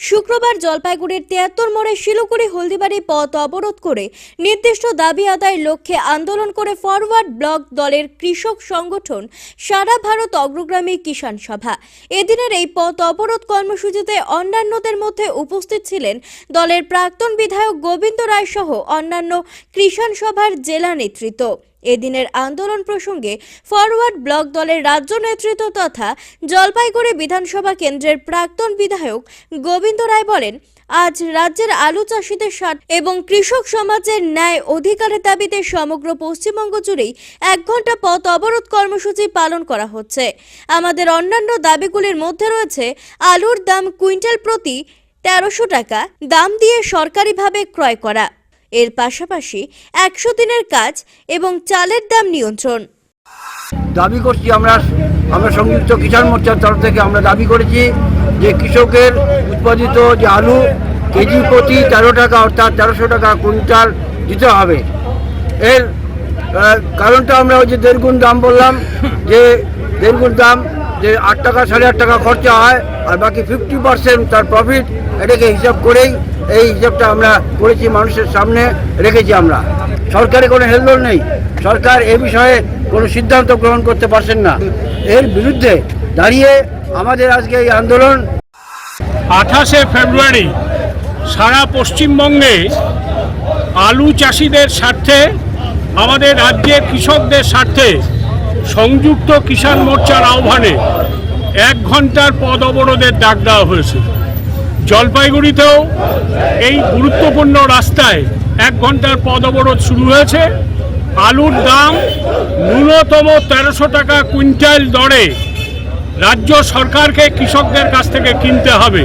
শুক্রবার জলপাইগুড়ির তিয়াত্তর মোড়ে শিলিগুড়ি হলদিবাড়ি পথ অবরোধ করে নির্দিষ্ট দাবি আদায়ের লক্ষ্যে আন্দোলন করে ফরওয়ার্ড ব্লক দলের কৃষক সংগঠন সারা ভারত অগ্রগ্রামী কিষাণ সভা। এদিনের এই পথ অবরোধ কর্মসূচিতে অন্যান্যদের মধ্যে উপস্থিত ছিলেন দলের প্রাক্তন বিধায়ক গোবিন্দ রায় সহ অন্যান্য কৃষাণ সভার জেলা নেতৃত্ব। এদিনের আন্দোলন প্রসঙ্গে ফরওয়ার্ড ব্লক দলের রাজ্য নেতৃত্ব তথা জলপাইগুড়ি বিধানসভা কেন্দ্রের প্রাক্তন বিধায়ক গোবিন্দ রায় বলেন, আজ রাজ্যের আলু চাষিদের স্বার্থ এবং কৃষক সমাজের ন্যায় অধিকারের দাবিতে সমগ্র পশ্চিমবঙ্গ জুড়েই এক ঘণ্টা পথ অবরোধ কর্মসূচি পালন করা হচ্ছে। আমাদের অন্যান্য দাবিগুলির মধ্যে রয়েছে আলুর দাম কুইন্টাল প্রতি তেরোশো টাকা, দাম দিয়ে সরকারিভাবে ক্রয় করা। এর পাশাপাশি একশো দিনের কাজ এবং চালের দাম নিয়ন্ত্রণ। দাবি করছি আমরা আমরা সংযুক্ত কিষাণ মোর্চার তরফ থেকে আমরা দাবি করেছি যে কৃষকের উৎপাদিত যে আলু কেজি প্রতি তেরো টাকা অর্থাৎ তেরোশো টাকা কুইন্টাল দিতে হবে। এর কারণটা আমরা ওই যে দেড়গুণ দাম বললাম, যে দেড়গুণ দাম, যে আট টাকা, সাড়ে আট টাকা খরচা হয় আর বাকি ফিফটি পার্সেন্ট তার প্রফিট এটাকে হিসাব করেই এই হিসাবটা আমরা করেছি মানুষের সামনে রেখেছি আমরা। সরকারের কোনো হেলদোল নেই। সরকার এ বিষয়ে কোনো সিদ্ধান্ত গ্রহণ করতে পারছেন না। এর বিরুদ্ধে দাঁড়িয়ে আমাদের আজকে এই আন্দোলন আঠাশে ফেব্রুয়ারি সারা পশ্চিমবঙ্গে আলু চাষিদের স্বার্থে, আমাদের রাজ্যের কৃষকদের স্বার্থে সংযুক্ত কিষাণ মোর্চার আহ্বানে এক ঘণ্টার পদ অবরোধের ডাক দেওয়া হয়েছে। জলপাইগুড়িতেও এই গুরুত্বপূর্ণ রাস্তায় এক ঘণ্টার পদ অবরোধ শুরু হয়েছে। আলুর দাম ন্যূনতম তেরোশো টাকা কুইন্টাল দরে রাজ্য সরকারকে কৃষকদের কাছ থেকে কিনতে হবে।